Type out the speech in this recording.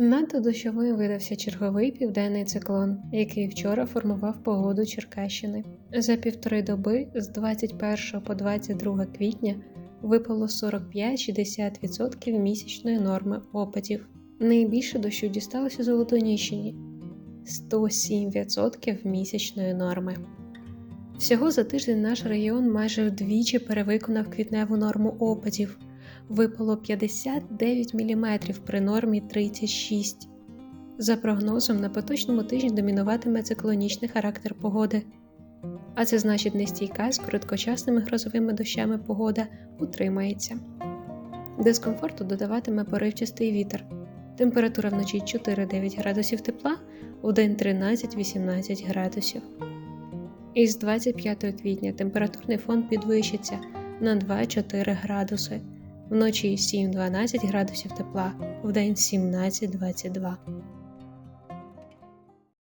Надто дощовим видався черговий південний циклон, який вчора формував погоду Черкащини. За півтори доби з 21 по 22 квітня випало 45-60% місячної норми опадів. Найбільше дощу дісталося Золотоніщині 107% місячної норми. Всього за тиждень наш регіон майже вдвічі перевиконав квітневу норму опадів. Випало 59 мм при нормі 36. За прогнозом, на поточному тижні домінуватиме циклонічний характер погоди. А це значить нестійка з короткочасними грозовими дощами погода утримається. Дискомфорту додаватиме поривчастий вітер. Температура вночі 4-9 градусів тепла, вдень 13-18 градусів. Із 25 квітня температурний фон підвищиться на 2-4 градуси, вночі 7-12 градусів тепла, вдень 17-22.